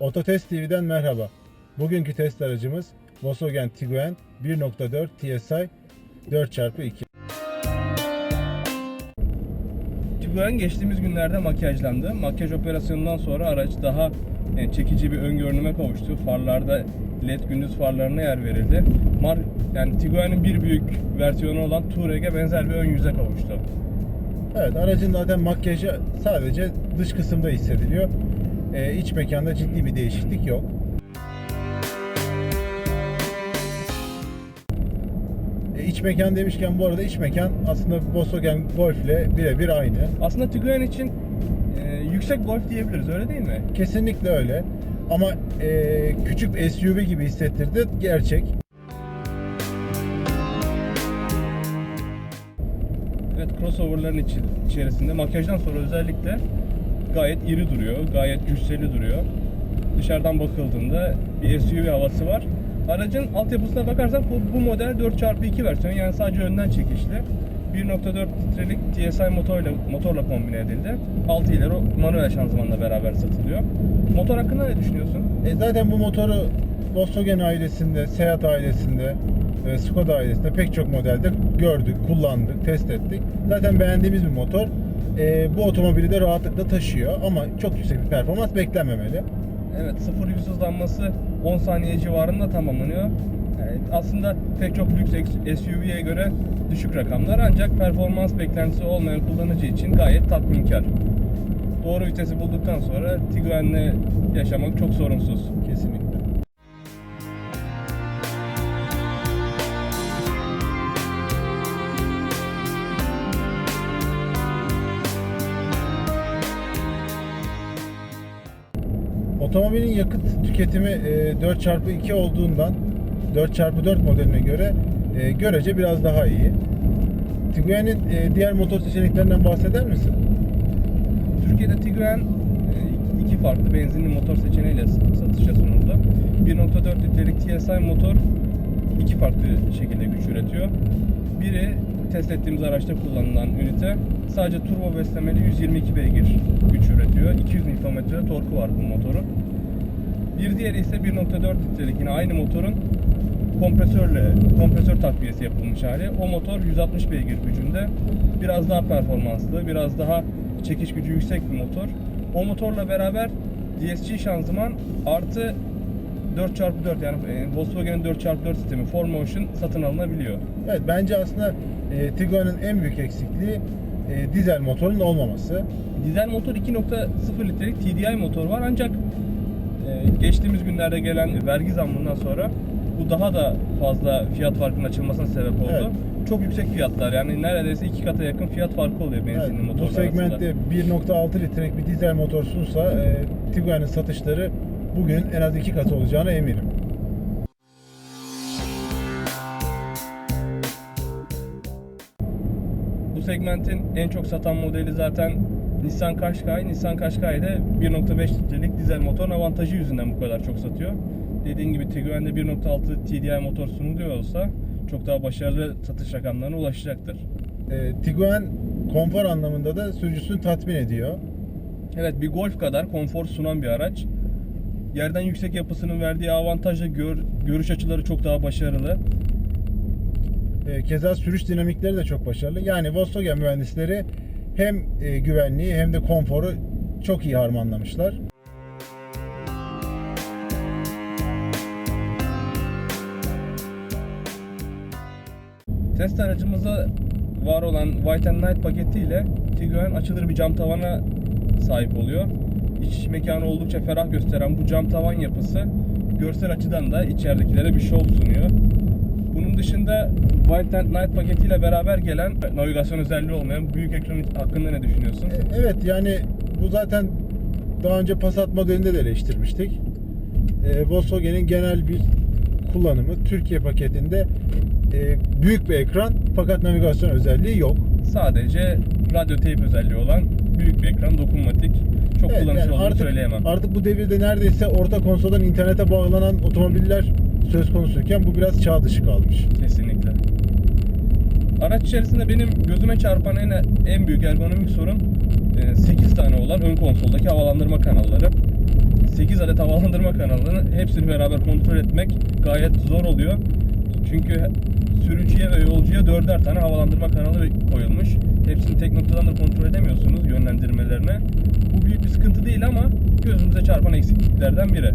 Ototest TV'den merhaba. Bugünkü test aracımız Volkswagen Tiguan 1.4 TSI 4x2. Tiguan geçtiğimiz günlerde makyajlandı. Makyaj operasyonundan sonra araç daha e, çekici bir ön görünüme kavuştu. Farlarda LED gündüz farlarına yer verildi. Mar yani Tiguan'ın bir büyük versiyonu olan Touareg'e benzer bir ön yüze kavuştu. Evet aracın zaten makyajı sadece dış kısımda hissediliyor. Ee, iç mekanda ciddi bir değişiklik yok. Ee, iç mekan demişken bu arada iç mekan aslında Volkswagen Golf ile birebir aynı. Aslında Tiguan için e, yüksek Golf diyebiliriz öyle değil mi? Kesinlikle öyle. Ama e, küçük SUV gibi hissettirdi. Gerçek. Evet crossover'ların içi- içerisinde makyajdan sonra özellikle gayet iri duruyor, gayet cüsseli duruyor. Dışarıdan bakıldığında bir SUV havası var. Aracın altyapısına bakarsak bu, bu model 4x2 versiyon yani sadece önden çekişli. 1.4 litrelik TSI motorla, motorla kombine edildi. 6 ileri manuel şanzımanla beraber satılıyor. Motor hakkında ne düşünüyorsun? E, zaten bu motoru Volkswagen ailesinde, Seat ailesinde, e, Skoda ailesinde pek çok modelde gördük, kullandık, test ettik. Zaten beğendiğimiz bir motor. E, bu otomobili de rahatlıkla taşıyor ama çok yüksek bir performans beklenmemeli. Evet 0 100 hızlanması 10 saniye civarında tamamlanıyor. Yani aslında pek çok lüks SUV'ye göre düşük rakamlar ancak performans beklentisi olmayan kullanıcı için gayet tatminkar. Doğru vitesi bulduktan sonra Tiguan'le yaşamak çok sorunsuz. Kesinlikle. Otomobilin yakıt tüketimi e, 4x2 olduğundan 4x4 modeline göre e, görece biraz daha iyi. Tiguan'ın e, diğer motor seçeneklerinden bahseder misin? Türkiye'de Tiguan e, iki farklı benzinli motor seçeneğiyle satışa sunuldu. 1.4 litrelik TSI motor iki farklı şekilde güç üretiyor. Biri test ettiğimiz araçta kullanılan ünite sadece turbo beslemeli 122 beygir güç üretiyor. 200 Nm torku var bu motorun. Bir diğeri ise 1.4 litrelik yine aynı motorun kompresörle kompresör takviyesi yapılmış hali. O motor 160 beygir gücünde. Biraz daha performanslı, biraz daha çekiş gücü yüksek bir motor. O motorla beraber DSG şanzıman artı 4x4 yani e, Volkswagen'in 4x4 sistemi 4Motion satın alınabiliyor. Evet bence aslında e, Tiguan'ın en büyük eksikliği e, dizel motorun olmaması. Dizel motor 2.0 litrelik TDI motor var ancak e, geçtiğimiz günlerde gelen vergi zammından sonra bu daha da fazla fiyat farkının açılmasına sebep oldu. Evet. Çok yüksek fiyatlar yani neredeyse iki kata yakın fiyat farkı oluyor Evet, benzinli bu motorlar arasında. segmentte 1.6 litrelik bir dizel motor sunsa e, Tiguan'ın satışları bugün en az iki katı olacağına eminim. Bu segmentin en çok satan modeli zaten Nissan Qashqai. Nissan Qashqai de 1.5 litrelik dizel motorun avantajı yüzünden bu kadar çok satıyor. Dediğim gibi Tiguan'de 1.6 TDI motor sunuluyor olsa çok daha başarılı satış rakamlarına ulaşacaktır. E, Tiguan konfor anlamında da sürücüsünü tatmin ediyor. Evet bir Golf kadar konfor sunan bir araç. Yerden yüksek yapısının verdiği avantajla gör, görüş açıları çok daha başarılı. E, keza sürüş dinamikleri de çok başarılı. Yani Volkswagen mühendisleri hem e, güvenliği hem de konforu çok iyi harmanlamışlar. Test aracımızda var olan White and Night paketiyle Tiguan açılır bir cam tavana sahip oluyor. İç mekanı oldukça ferah gösteren bu cam tavan yapısı görsel açıdan da içeridekilere bir şov sunuyor. Bunun dışında White and Night paketiyle beraber gelen navigasyon özelliği olmayan büyük ekran hakkında ne düşünüyorsun? E, Evet yani bu zaten daha önce Passat modelinde de eleştirmiştik. E, Volkswagen'in genel bir kullanımı Türkiye paketinde e, büyük bir ekran fakat navigasyon özelliği yok. Sadece radyo teyp özelliği olan büyük bir ekran dokunmatik çok evet, kullanışlı yani olduğunu artık, söyleyemem. Artık bu devirde neredeyse orta konsoldan internete bağlanan otomobiller söz konusuyken bu biraz çağ dışı kalmış. Kesinlikle. Araç içerisinde benim gözüme çarpan en, en büyük ergonomik sorun e, 8 tane olan ön konsoldaki havalandırma kanalları. 8 adet havalandırma kanalını hepsini beraber kontrol etmek gayet zor oluyor. Çünkü sürücüye ve yolcuya dörder tane havalandırma kanalı koyulmuş. Hepsini tek noktadan da kontrol yönlendirmelerine. Bu büyük bir sıkıntı değil ama gözümüze çarpan eksikliklerden biri.